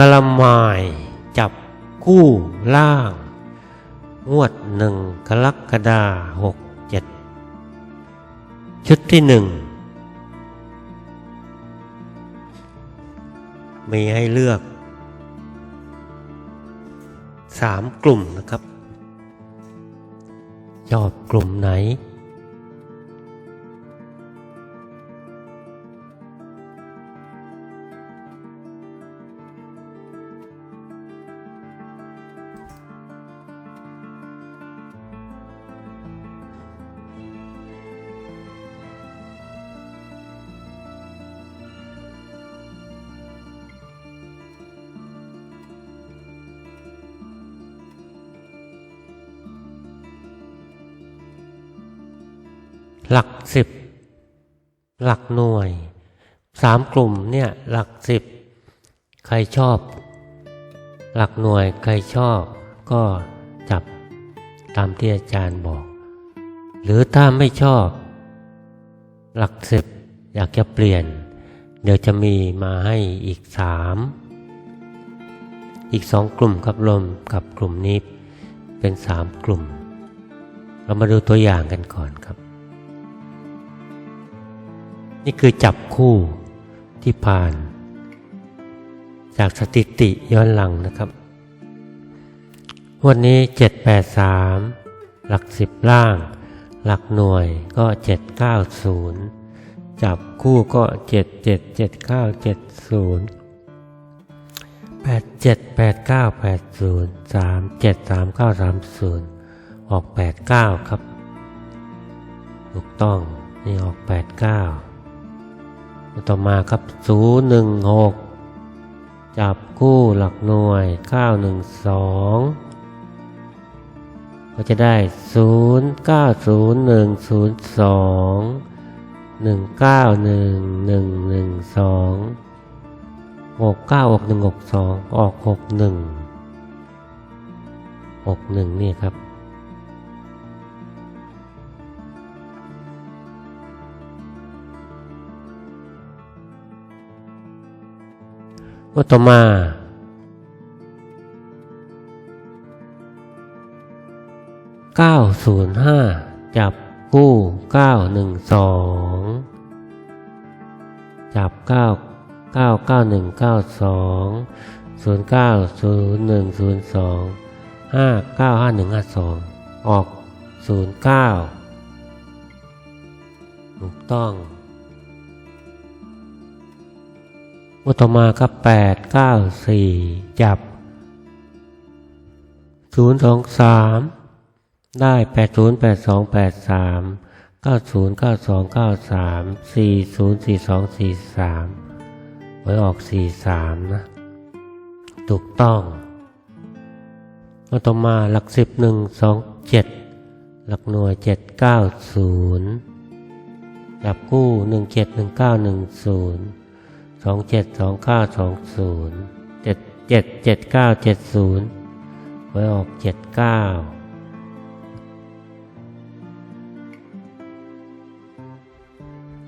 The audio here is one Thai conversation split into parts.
กระมายจับคู่ล่าง งวดหนึ่งกรกฎาหกเจ็ดชุดที่หนึ่งมีให้เลือกสามกลุ่มนะครับ ชอบกลุ่มไหน หลักสิบหลักหน่วยสามกลุ่มเนี่ยหลักสิบใครชอบ หลักหน่วยใครชอบ ก็จับตามที่อาจารย์บอก หรือถ้าไม่ชอบ หลักสิบอยากจะเปลี่ยน เดี๋ยวจะมีมาให้อีกสามอีกสองกลุ่มครับรวมกับกลุ่มนี้เป็นสามกลุ่ม เรามาดูตัวอย่างกันก่อนครับ นี่คือจับคู่ที่ผ่าน จากสถิติย้อนหลังนะครับวันนี้ 783 หลักสิบล่าง หลักหน่วยก็ 790 จับคู่ก็ 777970 878980 373930 ออก 89 ครับ ถูกต้อง นี่ออก 89 ต่อมาครับ 016 จับคู่หลักหน่วย 912 ก็จะได้ 090102 191112 69ออก162 ออก 61 61 นี่ครับ ก็ต่อมา 905 จับคู่912 จับ 9 99192 090102 595152 ออก 09 ถูกต้อง วัต่อมาก็แปดเก้าสี่จับศูนย์สองสามได้แปดศูนย์แปดสองแปดสามเก้าศูนย์เก้าสองเก้าสามสี่ศูนย์สี่สองสี่สามไว้ออกสี่สามนะถูกต้องวัต่อมาหลักสิบหนึ่งสองเจ็ดหลักหน่วยเจ็ดเก้าศูนย์จับคู่หนึ่งเจ็ดหนึ่งเก้าหนึ่งศูนย์ สองเจ็ดสองเก้าสองศูนย์เจ็ดเจ็ดเจ็ดเก้าเจ็ดศูนย์ไว้ออกเจ็ดเก้า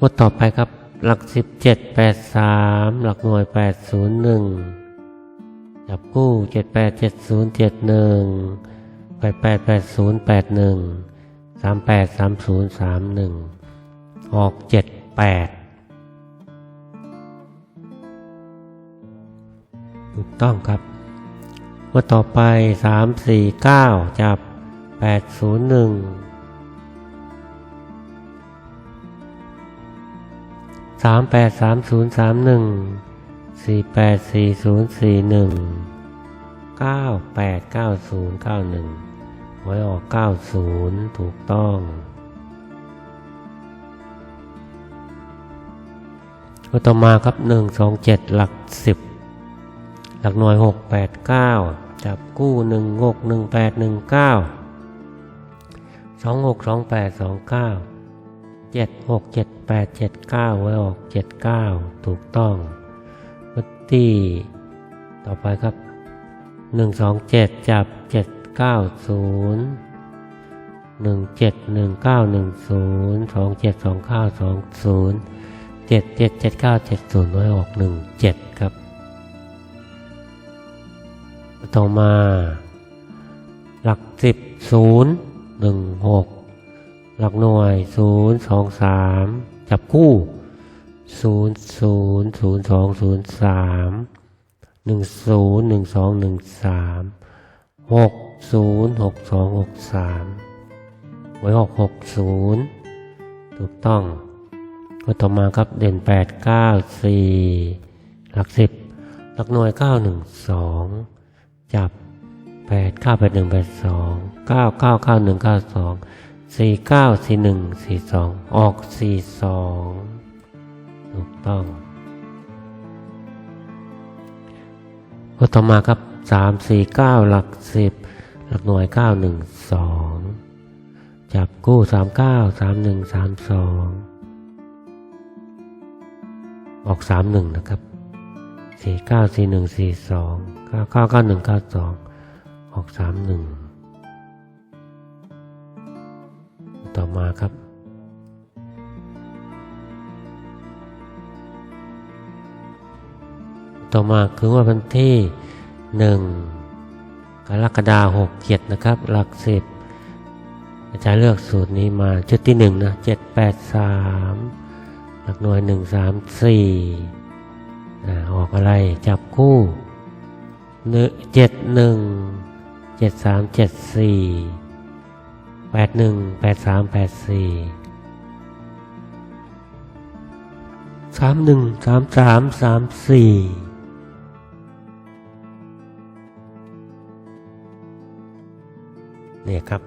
วัดต่อไปครับ หลักสิบเจ็ดแปดสามหลักหน่วยแปดศูนย์หนึ่งจับคู่เจ็ดแปดเจ็ดศูนย์เจ็ดหนึ่งแปดแปดแปดศูนย์แปดหนึ่งสามแปดสามศูนย์สามหนึ่งออกเจ็ดแปด ถูกต้องครับ ว่าต่อไปสามสี่เก้าจับแปดศูนย์หนึ่งสามแปดสามศูนย์สามหนึ่งสี่แปดสี่ศูนย์สี่หนึ่งเก้าแปดเก้าศูนย์เก้าหนึ่งไว้ออกเก้าศูนย์ถูกต้องก็ต่อมาครับหนึ่งสองเจ็ดหลักสิบ หลักหน่วย 689 จับกู้ 161819 262829 767879 ไว้ออก 79 ถูกต้องพุตตี้ต่อไปครับ 127 จับ 790 171910 272920 777970 ไว้ออก 17 ครับ ต่อมา หลักสิบศูนย์หนึ่งหกหลักหน่วยศูนย์สองสามจับคู่ศูนย์ศูนย์ศูนย์สองศูนย์สามหนึ่งศูนย์หนึ่งสองหนึ่งสามหกศูนย์หกสองหกสามไว้หกหกศูนย์ถูกต้องก็ต่อมาครับเด่นแปดเก้าสี่หลักสิบหลักหน่วยเก้าหนึ่งสอง จับแปดเก้าแปดหนึ่งแปดสองเก้าเก้าเก้าหนึ่งเก้าสองสี่เก้าสี่หนึ่งสี่สองออกสี่สองถูกต้องก็ต่อมาครับสามสี่เก้าหลักสิบหลักหน่วยเก้าหนึ่งสองจับกู้สามเก้าสามหนึ่งสามสองออกสามหนึ่งนะครับ สี่เก้าสี่หนึ่งสี่สองเก้าเก้าเก้าหนึ่งเก้าสองออกสามหนึ่งต่อมาครับต่อมาคือว่าวันที่หนึ่งกรกฎาหกเจ็ดนะครับ หลักสิบอาจารย์เลือกสูตรนี้มาชุดที่หนึ่งนะเจ็ดแปดสามหลักหน่วยหนึ่งสามสี่ ออกอะไรจับคู่หนึ่งเจ็ดหนึ่งเจ็ดสามเจ็ดสี่แปดหนึ่งแปดสามแปดสี่สามหนึ่งสามสามสามสี่เนี่ยครับ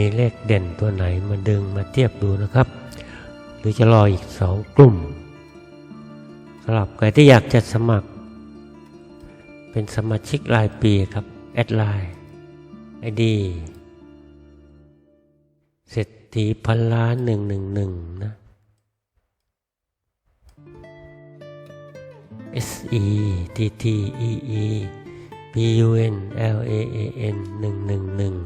มีเลขเด่นตัวไหนมาดึงมาเทียบดูนะครับ หรือจะรออีกสองกลุ่มสำหรับใครที่อยากจะสมัคร เป็นสมาชิกรายปีครับ แอดไลน์ไอดีเศรษฐีพันล้านหนึ่งหนึ่งหนึ่งนะ S E T T E E P U N L A A N หนึ่งหนึ่งหนึ่ง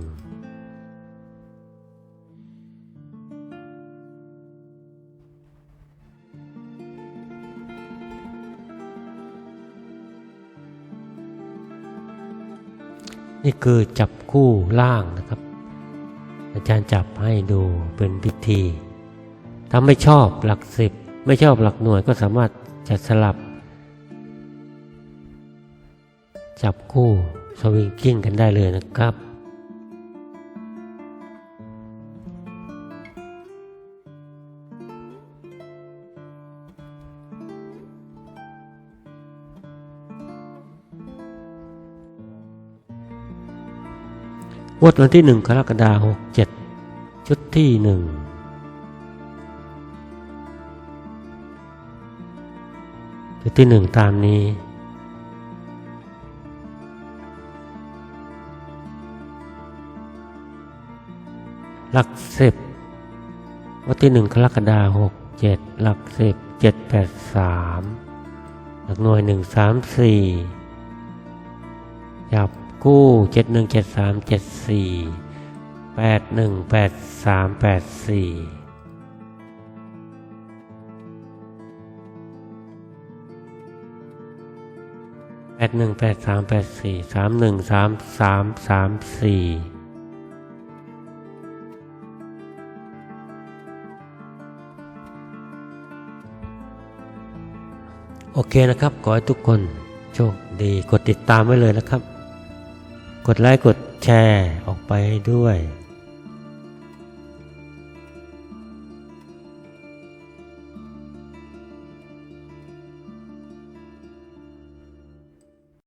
นี่คือจับคู่ล่างนะครับ อาจารย์จับให้ดูเป็นพิธีถ้าไม่ชอบหลักสิบไม่ชอบหลักหน่วยก็สามารถจัดสลับ จับคู่สวิงกิ้งกันได้เลยนะครับ งวดวันที่หนึ่งกรกฎาคมหกเจ็ดชุดที่หนึ่งชุดที่หนึ่งตามนี้ หลักสิบวันที่หนึ่งกรกฎาคมหกเจ็ดหลักสิบเจ็ดแปดสามหลักหน่วยหนึ่งสามสี่จับ กู้เจ็ดหนึ่งเจ็ดสามเจ็ดสี่แปดหนึ่งแปดสามแปดสี่แปดหนึ่งแปดสามแปดสี่สามหนึ่งสามสามสามสี่โอเคนะครับ ขอให้ทุกคนโชคดี กดติดตามไว้เลยนะครับ กดไลค์กดแชร์ออกไปด้วย